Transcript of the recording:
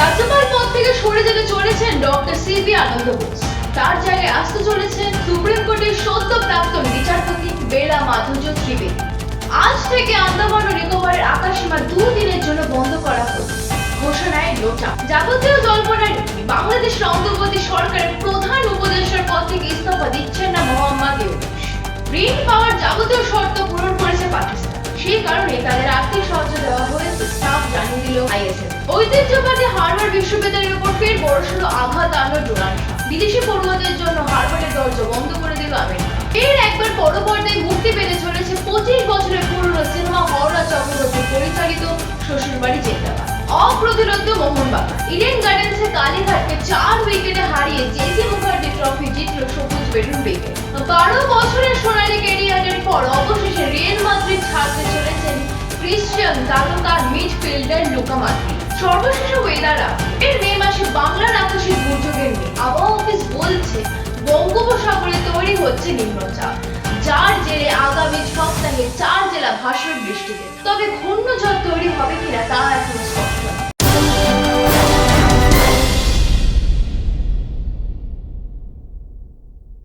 রাজ্যপাল পদ থেকে সরে যেতে চলেছেন ডক্টর সিবি আনন্দ বোস। তার জায়গায় আসতে চলেছেন সুপ্রিম কোর্টের সদ্য প্রাক্তন বিচারপতি বেলা মাধুর্য ত্রিবেদী। আজ থেকে আন্দামান ও নিকোবরের আকাশসীমা দুদিনের জন্য বন্ধ করা হলো ঘোষণায় লোটা। যাবতীয় জল্পনার বাংলাদেশের অন্তর্বর্তী সরকারের প্রধান উপদেষ্টার পদ থেকে ইস্তফা দিচ্ছেন না মোহাম্মদ ইউনুস। ঋণ পাওয়ার যাবতীয় শর্ত পূরণ করেছে পাকিস্তান। সেই কারণে তাদের জানিয়ে দিল আইএসএফ। ঐতিহ্যবাদী হার্ভার্ড বিশ্ববিদ্যালয়ের উপর ফের বড়সড় আঘাত আনলো ডোনাল্ড বিদেশি পড়ুয়াদের জন্য হার্ভার্ডের দরজা বন্ধ করে দিল আমেরিকা। এর একবার বড় পর্দায় মুক্তি পেতে চলেছে পঁচিশ বছরের পুরনো সিনেমা হাওড়া চক্রবর্তী পরিচালিত শ্বশুরবাড়ি জেন্দাবাদ। অপ্রতিরোধ্য মোহনবাগান ইডেন গার্ডেন্সে কালীঘাটকে চার উইকেটে হারিয়ে জেসি মুখার্জি ট্রফি জিতল সবুজ বেলুন উইকেট বারো বছরের মিডফিল্ডার লোকামাত্রি সর্বশেষ ওয়েদার এর মে মাসে বাংলার আকাশে দুর্যোগের নেই আবহাওয়া অফিস বলছে, বঙ্গোপসাগরে তৈরি হচ্ছে নিম্নচাপ। যার জেরে আগামী সপ্তাহে চার জেলা ভাসুর বৃষ্টিতে তবে ঘূর্ণঝড় তৈরি হবে কিনা তা।